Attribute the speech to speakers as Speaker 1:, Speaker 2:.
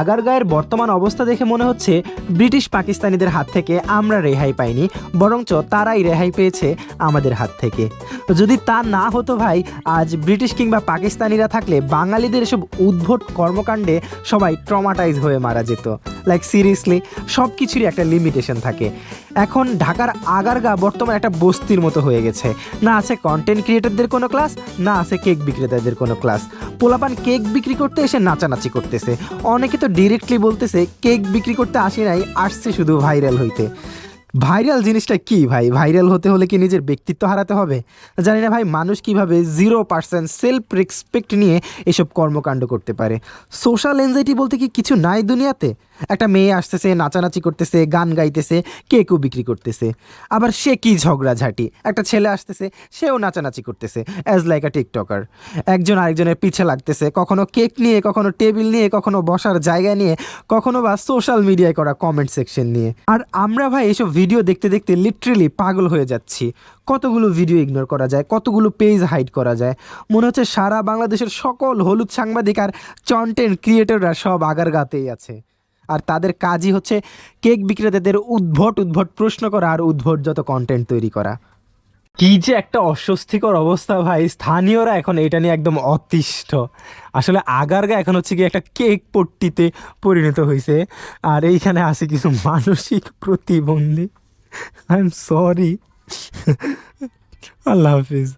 Speaker 1: আগারগাঁয়ের বর্তমান অবস্থা দেখে মনে হচ্ছে ব্রিটিশ পাকিস্তানিদের হাত থেকে আমরা রেহাই পাইনি, বরঞ্চ তারাই রেহাই পেয়েছে আমাদের হাত থেকে। যদি তা না হতো ভাই, আজ ব্রিটিশ কিংবা পাকিস্তানিরা থাকলে বাঙালিদের এসব উদ্ভট কর্মকাণ্ডে সবাই ট্রমাটাইজ হয়ে মারা যেত। লাইক সিরিয়াসলি সব কিছুরই একটা লিমিটেশন থাকে। এখন ঢাকার আগারগা বর্তমানে একটা বস্তির মতো হয়ে গেছে। না আছে কন্টেন্ট ক্রিয়েটরদের কোনো ক্লাস না আছে কেক বিক্রেতাদের কোনো ক্লাস পোলাপান কেক বিক্রি করতে এসে নাচানাচি করতেছে। অনেকে তো ডিরেক্টলি বলতেছে কেক বিক্রি করতে আসি নাই, আসছে শুধু ভাইরাল হইতে। ভাইরাল জিনিসটা কি ভাই? ভাইরাল হতে হলে কি নিজের ব্যক্তিত্ব হারাতে হবে? জানি না ভাই, মানুষ কীভাবে জিরো পার্সেন্ট সেলফ রেসপেক্ট নিয়ে এসব কর্মকাণ্ড করতে পারে। সোশ্যাল এনজাইটি বলতে কি কিছু নাই দুনিয়াতে? একটা মেয়ে আসতেছে, নাচানাচি করতেছে, গান গাইতেছে, কেকও বিক্রি করতেছে। আবার সে কি ঝগড়াঝাটি? একটা ছেলে আসতেছে, সেও নাচানাচি করতেছে অ্যাজ লাইক আ টিকটকার একজন আরেকজনের পিছে লাগতেছে, কখনো কেক নিয়ে, কখনো টেবিল নিয়ে, কখনো বসার জায়গা নিয়ে, কখনো বা সোশ্যাল মিডিয়ায় করা কমেন্ট সেকশন নিয়ে। আর আমরা ভাই এসব ভিডিও দেখতে দেখতে লিটারেলি পাগল হয়ে যাচ্ছি। কতগুলো ভিডিও ইগনোর করা যায়, কতগুলো পেজ হাইড করা যায়। মনে হচ্ছে সারা বাংলাদেশের সকল হলুদ সাংবাদিক আর কন্টেন্ট ক্রিয়েটররা সব আগার গাতেই আছে। আর তাদের কাজই হচ্ছে কেক বিক্রেতাদের উদ্ভট উদ্ভট প্রশ্ন করা আর উদ্ভট যত কন্টেন্ট তৈরি করা। কি যে একটা অস্বস্তিকর অবস্থা ভাই, স্থানীয়রা এখন এটা নিয়ে একদম অতিষ্ঠ। আসলে আগারগা এখন হচ্ছে কি একটা কেক পট্টিতে পরিণত হয়েছে আর এইখানে আছে কিছু মানসিক প্রতিবন্ধী। আই এম সরি আল্লাহ হাফিজ।